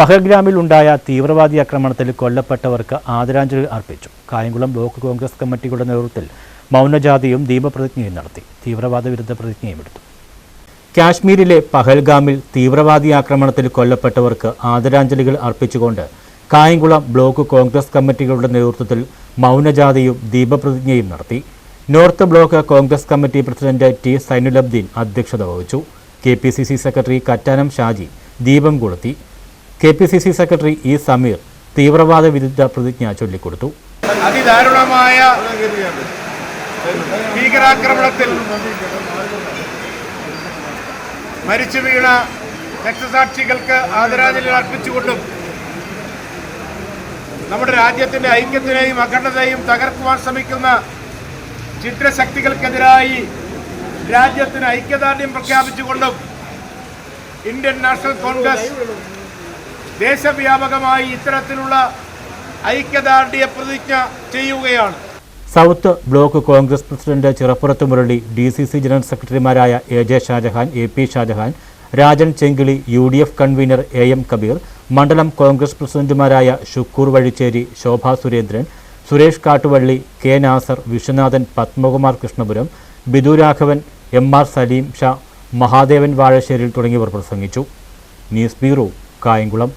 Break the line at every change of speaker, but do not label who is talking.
പഹൽഗ്രാമിൽ ഉണ്ടായ തീവ്രവാദി ആക്രമണത്തിൽ കൊല്ലപ്പെട്ടവർക്ക് ആദരാഞ്ജലി അർപ്പിച്ചു. കായംകുളം ബ്ലോക്ക് കോൺഗ്രസ് കമ്മിറ്റിയുടെ നേതൃത്വത്തിൽ മൗനജാതിയും ദീപപ്രതിജ്ഞയും നടത്തി. തീവ്രവാദ വിരുദ്ധ പ്രതിജ്ഞയും എടുത്തു. കാശ്മീരിലെ പഹൽഗാമിൽ തീവ്രവാദി ആക്രമണത്തിൽ കൊല്ലപ്പെട്ടവർക്ക് ആദരാഞ്ജലികൾ അർപ്പിച്ചുകൊണ്ട് കായംകുളം ബ്ലോക്ക് കോൺഗ്രസ് കമ്മിറ്റികളുടെ നേതൃത്വത്തിൽ മൗനജാതിയും ദീപപ്രതിജ്ഞയും നടത്തി. North block Congress committee president T Zainulabdeen അധ്യക്ഷത വഹിച്ചു. K P C C secretary Kattanam Shaji ദീപം കൊളുത്തി. K P C C secretary E Sameer തീവ്രവാദ വിരുദ്ധ പ്രതിജ്ഞ ചൊല്ലിക്കൊടുത്തു.
അതിദാരുണമായ ഭീകരാക്രമണത്തിൽ മരിച്ചു വീണ രക്തസാക്ഷികൾക്ക് ആദരാഞ്ജലി അർപ്പിച്ചുകൊണ്ടും നമ്മുടെ രാജ്യത്തിന്റെ ഐക്യത്തിനെയും അഖണ്ഡതയും തകർക്കുവാൻ ശ്രമിക്കുന്ന ചിത്രശക്തികൾക്കെതിരായി രാജ്യത്തിന് ഐക്യദാർഢ്യം പ്രഖ്യാപിച്ചുകൊണ്ടും ഇന്ത്യൻ നാഷണൽ കോൺഗ്രസ് ദേശവ്യാപകമായി ഇത്തരത്തിലുള്ള ഐക്യദാർഢ്യ പ്രതിജ്ഞ ചെയ്യുകയാണ്.
South block Congress president Chirappurath Murali D C C general സെക്രട്ടറിമാരായ A J Shahjahan A P Shahjahan Rajan Chengili U D F convener A M Kabeer മണ്ഡലം കോൺഗ്രസ് പ്രസിഡന്റുമാരായ Shukkoor Vazhicherry Shobha Surendran Suresh Kattuvally K Nasar Viswanathan Padmakumar Krishnapuram Bidu Raghavan M R Saleem Sha Mahadevan Vazhasseril തുടങ്ങിയവർ പ്രസംഗിച്ചു. News bureau Kayamkulam.